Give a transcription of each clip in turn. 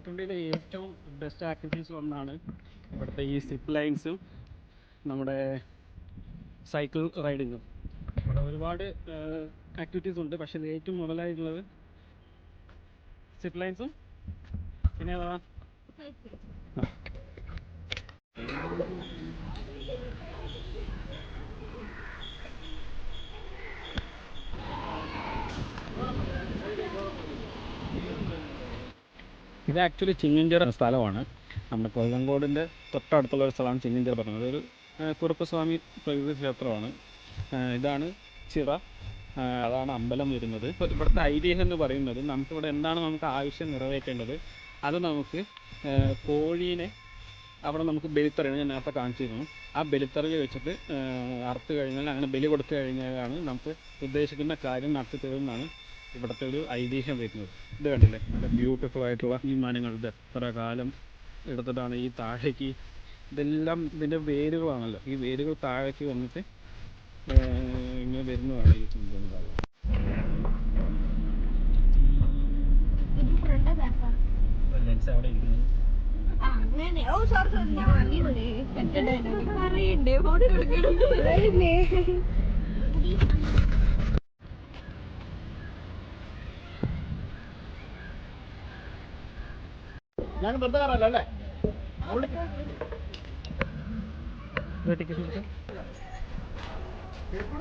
പോത്തുണ്ടിയിലെ ഏറ്റവും best activities ഒന്നാണ് ഇവിടുത്തെ ഈ സിപ്പ് ലൈൻസും നമ്മുടെ സൈക്കിൾ റൈഡിങ്ങും ഇവിടെ ഒരുപാട് ആക്ടിവിറ്റീസ് ഉണ്ട്. പക്ഷേ ഇത് ഏറ്റവും മുതലായിട്ടുള്ളത് സിപ്പ് ലൈൻസും പിന്നെ ഏതാ ആ. ഇത് ആക്ച്വലി ചിങ്ങഞ്ചിറ സ്ഥലമാണ്. നമ്മുടെ കൊല്ലങ്കോടിന്റെ തൊട്ടടുത്തുള്ള ഒരു സ്ഥലമാണ് ചിങ്ങഞ്ചിറ പറഞ്ഞത്. ഒരു കുറുപ്പസ്വാമി പ്രകൃതി ക്ഷേത്രമാണ്. ഇതാണ് ചിറ. അതാണ് അമ്പലം വരുന്നത്. ഇവിടുത്തെ ഐതിഹ്യം എന്ന് പറയുന്നത് നമുക്കിവിടെ എന്താണ് നമുക്ക് ആവശ്യം നിറവേറ്റേണ്ടത്? അത് നമുക്ക് കോഴീനെ അവിടെ നമുക്ക് ബലിത്തറയാണ്. ഞാൻ നേരത്തെ കാണിച്ചിരുന്നു. ആ ബലിത്തറയിൽ വെച്ചിട്ട് അറുത്ത് കഴിഞ്ഞാൽ അങ്ങനെ ബലി കൊടുത്തു കഴിഞ്ഞാലാണ് നമുക്ക് ഉദ്ദേശിക്കുന്ന കാര്യം നടത്തി തരുമെന്നാണ് ഇവിടുത്തെ ഒരു ഐതിഹ്യം വരുന്നത്. ഇത് കണ്ടില്ലേ? ബ്യൂട്ടിഫുൾ ആയിട്ടുള്ള ഈ ഇത് എത്ര കാലം എടുത്തിട്ടാണ് ഈ താഴേക്ക് ഇതെല്ലാം ഇതിന്റെ വേരുകളാണല്ലോ. ഈ വേരുകൾ താഴേക്ക് വന്നിട്ട് ആ, ഇങ്ങനെ വരുന്നതാണ് ഈ ഇരിക്കുന്നത് അങ്ങനെ. ഞാൻ വെറുതെ അല്ലേ?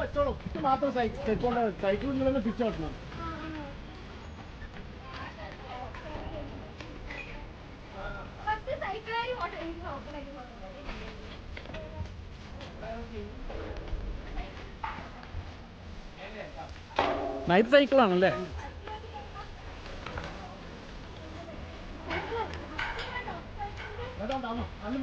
വെച്ചോളൂ. ഇത് മാത്രം സൈക്കിൾ നിങ്ങളൊന്ന് വെക്കണം. നൈറ്റ് സൈക്കിളാണല്ലേ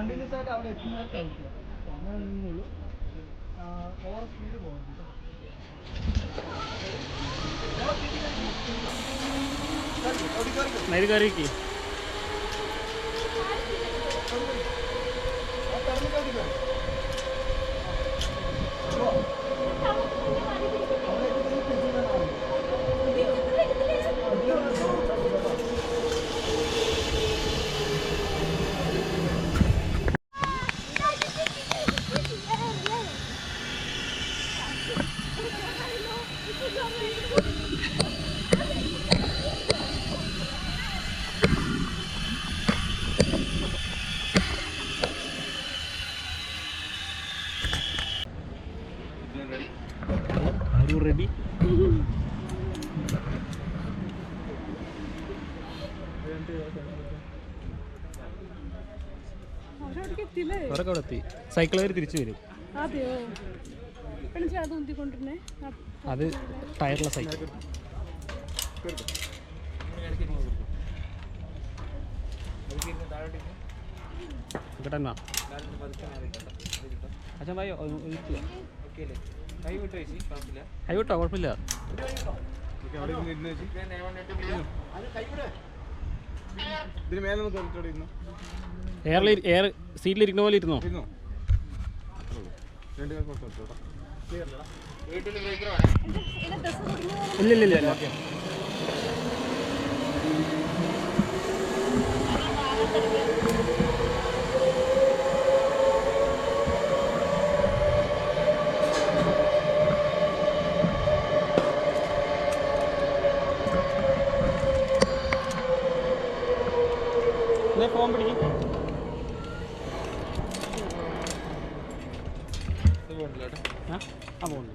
കണ്ടിന്യൂസ് ആയിട്ട് അവിടെ എത്തുന്ന കഴിക്കുക അങ്ങനെ നിന്നുള്ളൂ ഓവർ സ്പീഡ് പോകുന്നുണ്ട് നേര് അവരൊക്കെ അവിടെ എത്തി സൈക്കിൾ കയറി തിരിച്ചു വരും അത് ടയറുള്ള സൈക്കിൾ. അച്ഛൻ ഭായി കുഴപ്പമില്ല. ഇതിന് മേലെ ഒന്ന് തൊട്ടിട്ട് ഇരുന്നു? എയറിൽ എയർ സീറ്റിലിരിക്കുന്ന പോലെ ഇരുന്നോ? ഇരുന്നോ? രണ്ട് ക്ലിയർ അല്ലടാ ഇല്ല ഇല്ല ഇല്ല ഓക്കെ ഫോൺ ഞാനെടുത്തത് പോകുന്നു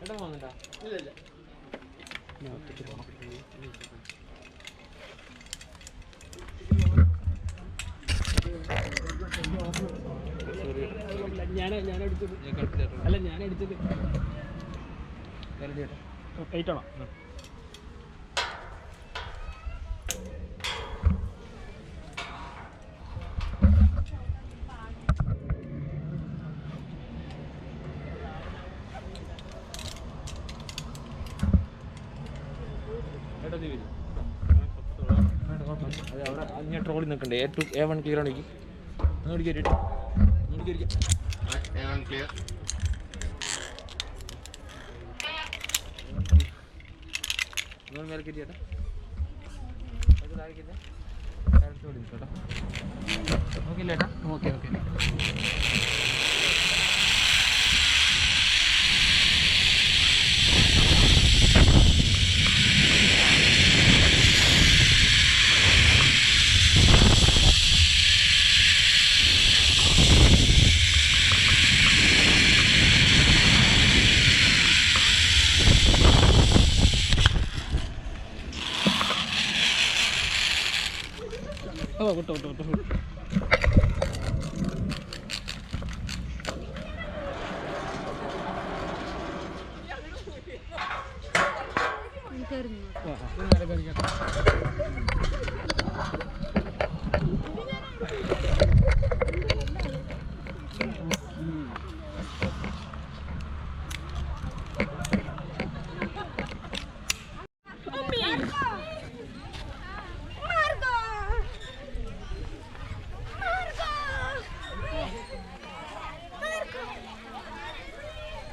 ഏട്ടൻ ഇല്ല ഇല്ല ഞാൻ ഞാൻ അല്ല ഞാൻ അടിച്ചത് കരുതിയേട്ടാ കയറ്റണം എയ്റ്റ് ആണോ ഞാൻ trolley നിൽക്കണ്ടേ? A to A one clear ആണെങ്കിൽ ഒന്നുകൂടി കയറ്റിട്ട് ഒന്നുകൂടി കയറിക്കാം ഒന്നുകൂടി മേലെ കയറ്റിയേട്ടാ അത് താഴെ കയറ്റാ നിൽക്കട്ടോ ഓക്കെ ഓക്കെ ഓ വിട്ടോ വിട്ടോ വിട്ടോ.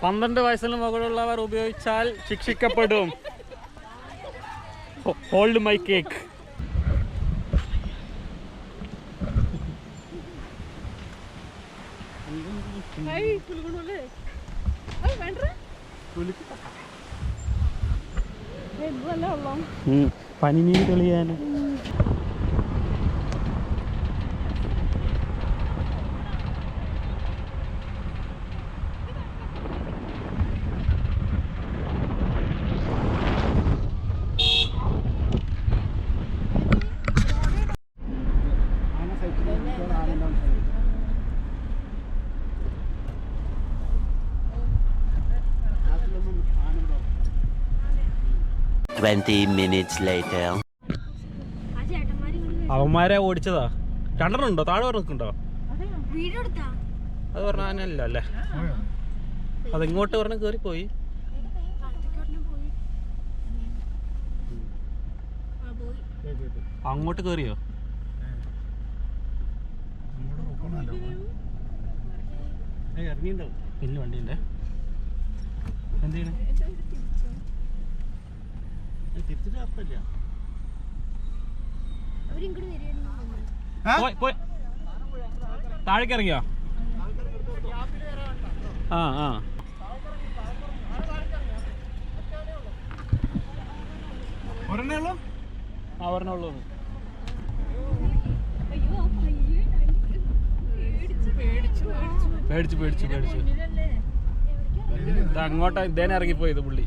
പന്ത്രണ്ട് വയസ്സിന് മുകളിലുള്ളവർ ഉപയോഗിച്ചാൽ ശിക്ഷിക്കപ്പെടും. ഹോൾഡ് മൈ കേക്ക് പനിനീര് തെളിയാൻ Twenty മിനിറ്റ്സ് ഇങ്ങോട്ട് അവന്മാരെ ഓടിച്ചതാ. രണ്ടെണ്ണം ഉണ്ടോ താഴെ നിൽക്കുന്നുണ്ടോ? അത് പറഞ്ഞല്ല അല്ലേ? അതിങ്ങോട്ട് പറഞ്ഞ കേറി പോയി അങ്ങോട്ട് കേറിയോ? കയറിയോ വലിയ വണ്ടിയുണ്ട്. എന്ത് താഴേക്ക് ഇറങ്ങിയോ ആ? ആ ഒരെണ്ണേ ഉള്ളൂ? ആ ഒരെണ്ണേ ഉള്ളൂ. പേടിച്ചു പേടിച്ചു പേടിച്ചു അങ്ങോട്ട് ഇതേനെ ഇറങ്ങിപ്പോയത് പുള്ളി.